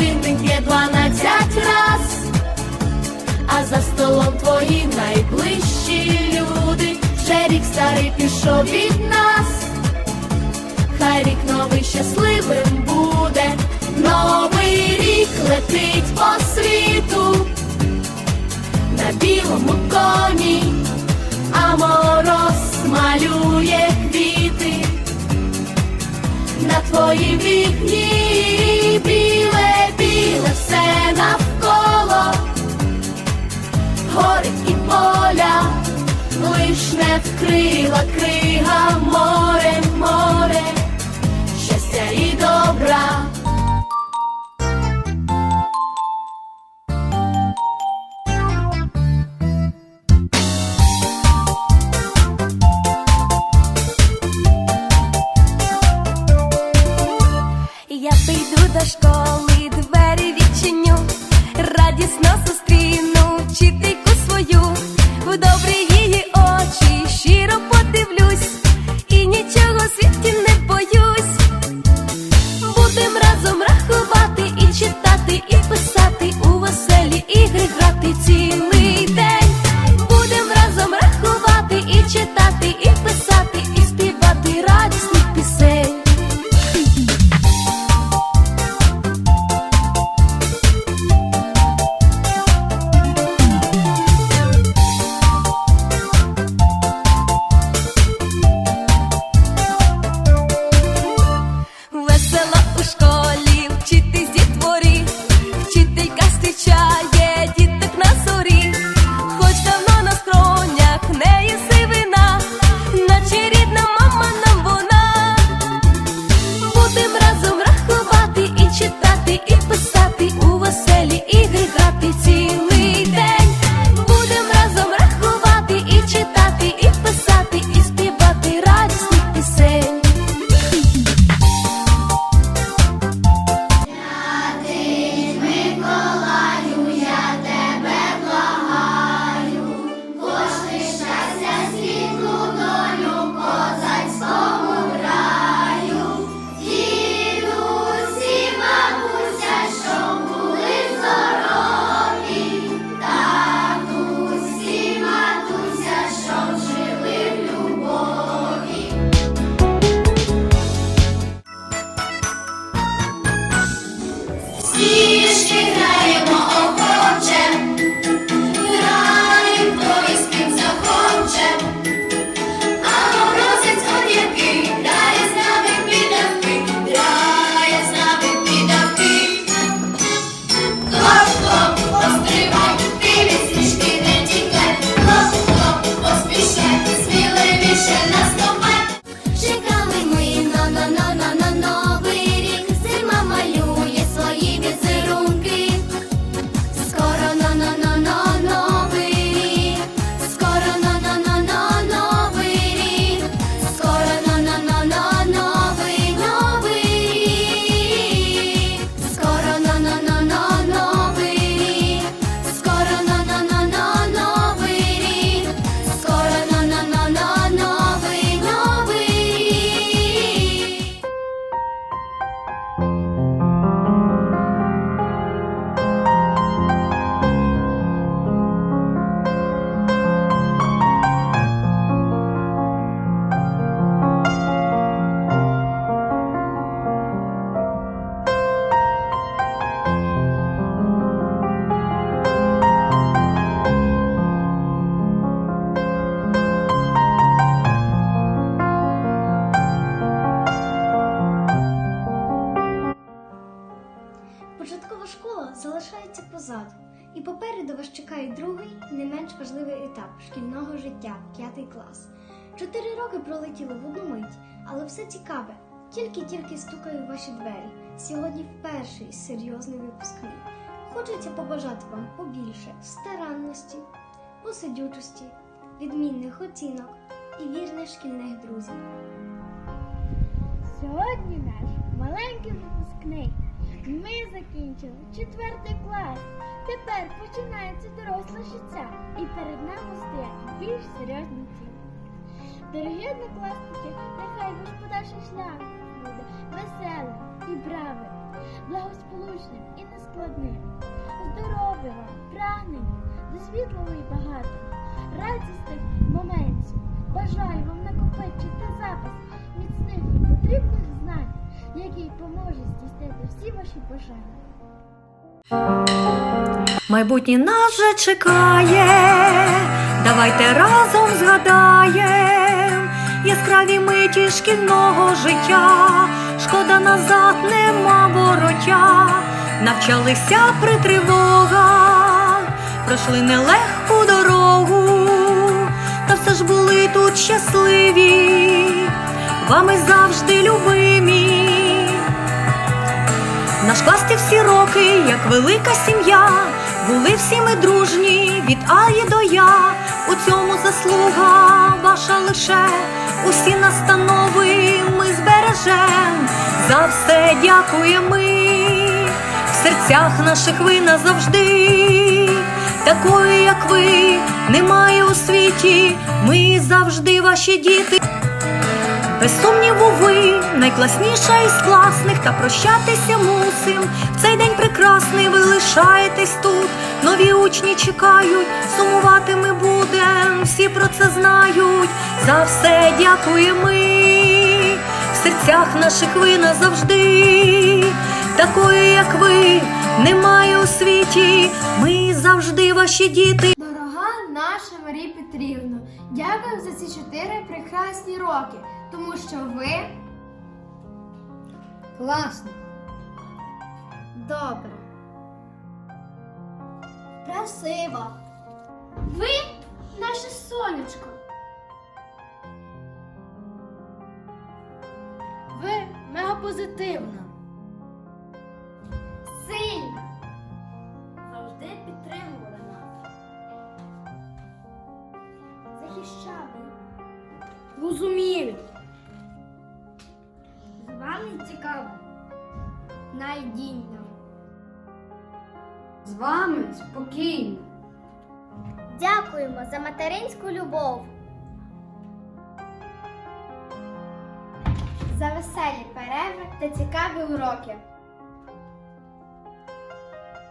він тинкє дванадцять раз, а за столом твої найближчі люди, вже рік старий пішов від нас, хай рік новий щасливим буде, новий рік летить по світу, на білому коні, а мороз малює квіти. На твої вікні біле біле все навколо, гори і поля, лиш не вкрила крига. Море, море. buscó. лишається позаду, і попереду вас чекає другий, не менш важливий етап шкільного життя, п'ятий клас. Чотири роки пролетіли в одну мить, але все цікаве. Тільки-тільки стукаю в ваші двері. Сьогодні в перший серйозний випускний. Хочеться побажати вам побільше старанності, посидючості, відмінних оцінок і вірних шкільних друзів. Сьогодні наш маленький випускний. Ми закінчили четвертий клас. Тепер починається доросле життя, і перед нами стоять більш серйозні цілі. Дорогі однокласники, нехай ваш подальший шлях буде веселим і правим, благосполучним і нескладним. Здоров'я вам, прагнення, до світлого і багато, радісних моментів. Бажаю вам накопичити запас міцних і потрібних знань який поможе здійснити всі ваші бажання. Майбутнє нас же чекає, давайте разом згадаєм яскраві миті шкільного життя, шкода назад нема вороття, навчалися при тривогах, пройшли нелегку дорогу, та все ж були тут щасливі, вами завжди любимі. Наш клас ті всі роки, як велика сім'я, були всі ми дружні від Аї до Я. У цьому заслуга ваша лише усі настанови ми збережем. За все дякуємо ми в серцях наших ви назавжди. Такої, як ви, немає у світі. Ми завжди ваші діти. Без сумніву, ви найкласніша із класних, та прощатися мусим. В цей день прекрасний ви лишаєтесь тут. Нові учні чекають, сумувати ми будем, всі про це знають. За все дякуємо ми в серцях наших ви назавжди. Такої, як ви, немає у світі. Ми завжди ваші діти. Дорога наша Марія Петрівна, дякую за ці чотири прекрасні роки, тому що ви Класно. добре. Красиво. Ви наше сонечко. Ви мегапозитивна. За материнську любов. За веселі перерви та цікаві уроки.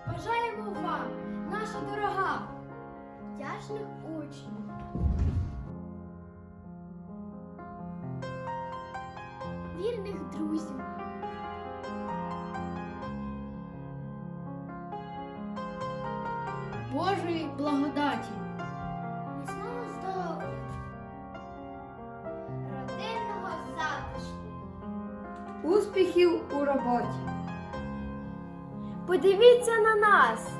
Бажаємо вам, наша дорога, Вдячних учнів. вірних друзів. Божої благодаті. Успіхів у роботі. Подивіться на нас.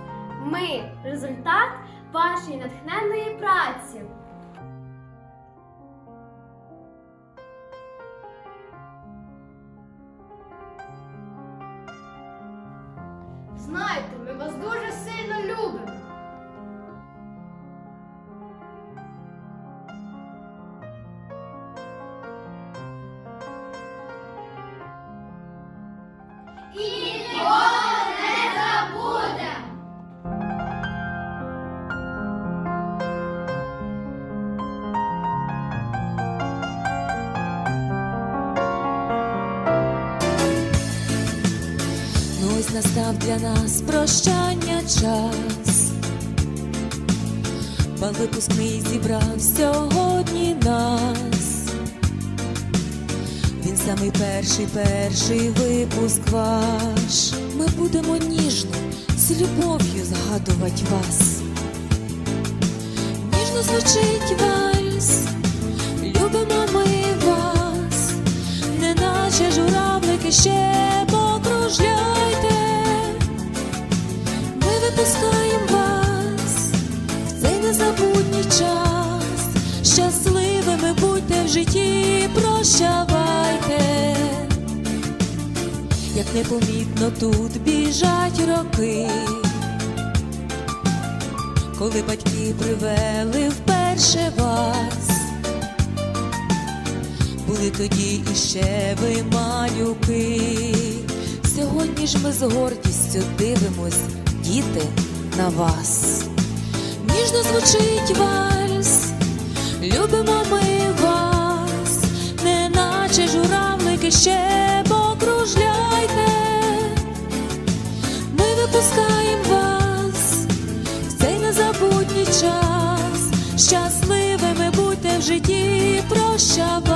Ми результат вашої натхненної праці. Для нас прощання час. Пан випускний зібрав сьогодні нас. Він самий перший, перший випуск ваш. Ми будемо ніжно з любов'ю згадувати вас. Ніжно звучить вальс, любимо ми вас, неначе журавлики ще незабутній час. Щасливими будьте в житті, прощавайте. Як непомітно тут біжать роки, коли батьки привели вперше вас, були тоді іще ви малюки. Сьогодні ж ми з гордістю дивимось, діти, на вас. Ніжно звучить вальс, любимо ми вас, неначе журавлики ще покружляйте. Ми випускаємо вас в цей незабутній час. Щасливими будьте в житті, прощавайте.